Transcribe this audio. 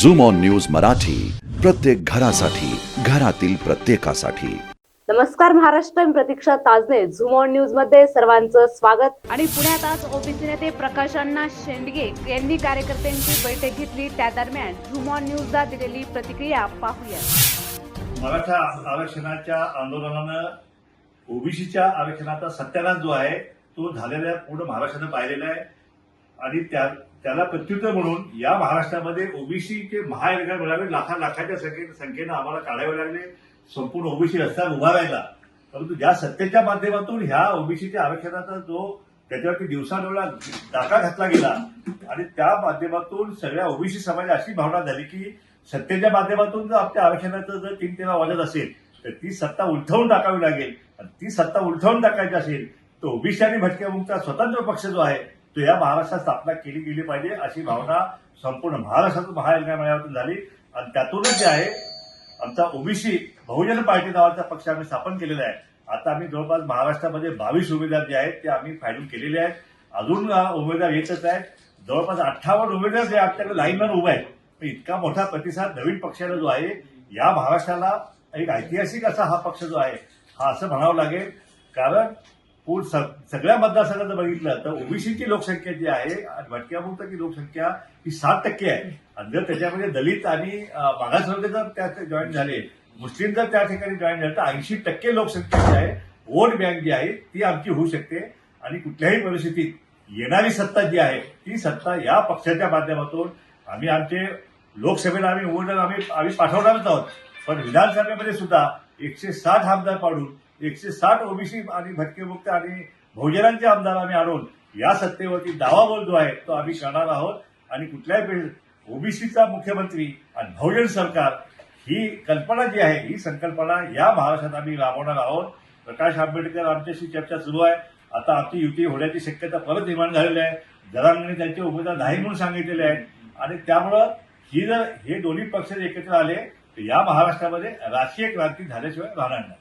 Zoom on news Marathi प्रत्येक घरासाठी घरातील प्रत्येकासाठी. नमस्कार महाराष्ट्र मी प्रतीक्षा ताजने. झूम ऑन न्यूजमध्ये सर्वांचं स्वागत. आणि पुण्यात आज ओबीसी नेते प्रकाश अण्णा शेंडगे यांनी कार्यकर्त्यांची बैठक घेतली. त्या दरम्यान झूम ऑन न्यूजला दिलेली प्रतिक्रिया पाहूया. मराठा आरक्षणाच्या आंदोलनानं ओबीसीच्या आरक्षणाचा सत्यानाश जो आहे तो झालेला पूर्ण महाराष्ट्रानं पाहिलेला आहे. आणि त्या त्याला प्रत्युत्तर म्हणून या महाराष्ट्रामध्ये ओबीसीचे महाएल्गार मिळावे लाखा लाखाच्या संख्येनं आम्हाला काढावे लागले. संपूर्ण ओबीसी रस्त्यावर उभा राहिला. परंतु ज्या सत्तेच्या माध्यमातून ह्या ओबीसीच्या आरक्षणाचा जो त्याच्यावरती दिवसांवेळा डाका घातला गेला आणि त्या माध्यमातून सगळ्या ओबीसी समाजात अशी भावना झाली की सत्तेच्या माध्यमातून जर आपल्या आरक्षणाचं जर तीन तेरा वाजत असेल तर ती सत्ता उलथवून टाकावी लागेल. आणि ती सत्ता उलथवून टाकायची असेल तर ओबीसी आणि भटक्या मुक्ता स्वतंत्र पक्ष जो आहे तो या महाराष्ट्रात स्थापना केली गेली पाहिजे अशी भावना संपूर्ण महाराष्ट्रातून महाएल्गार मेळाव्यातून झाली. आणि त्यातूनच जे आहे आमचा ओबीसी बहुजन पार्टी नावाचा पक्ष आम्ही स्थापन केलेला आहे. आता आम्ही जवळपास महाराष्ट्रामध्ये बावीस उमेदवार जे आहेत ते आम्ही फायनल केलेले आहेत. अजून उमेदवार येतच आहेत. जवळपास अठ्ठावन्न उमेदवार जे आपल्याकडे लाईनवर उभे आहेत. पण इतका मोठा प्रतिसाद नवीन पक्षाला जो आहे या महाराष्ट्राला एक ऐतिहासिक असा हा पक्ष जो आहे हा असं म्हणावं लागेल. कारण पूर्ण सगळ्या मतदारसंघात जर बघितलं तर ओबीसीची लोकसंख्या जी आहे आणि भटक्यामुक्ताची लोकसंख्या ही सात टक्के आहे. आणि जर त्याच्यामध्ये दलित आणि मागासवर्ग जर त्यात जॉईन झाले मुस्लिम जर त्या ठिकाणी जॉईन झाले तर ऐंशी टक्के लोकसंख्या जी आहे वोट बँक जी आहे ती आमची होऊ शकते. आणि कुठल्याही परिस्थितीत येणारी सत्ता जी आहे ती सत्ता या पक्षाच्या माध्यमातून आम्ही आमचे लोकसभेला आम्ही उमेदवार आम्ही आम्ही पाठवणारच आहोत. पण विधानसभेमध्ये सुद्धा एकशे साठ आमदार पाडून एकशे साठ ओबीसी आणि भटकेमुक्त आणि बहुजनांचे आमदार आम्ही आणून या सत्तेवरती दावाबोल जो आहे तो आम्ही करणार आहोत. आणि कुठल्याही ओबीसीचा मुख्यमंत्री आणि बहुजन सरकार ही कल्पना जी आहे ही संकल्पना या महाराष्ट्रात आम्ही राबवणार आहोत. प्रकाश आंबेडकर आमच्याशी चर्चा सुरू आहे. आता आमची युती होण्याची शक्यता परत निर्माण झालेली आहे. जरांनी त्यांचे उमेदवार नाही म्हणून सांगितलेले आहेत आणि त्यामुळं ही जर हे दोन्ही पक्ष एकत्र आले तर या महाराष्ट्रामध्ये राजकीय क्रांती झाल्याशिवाय राहणार नाही.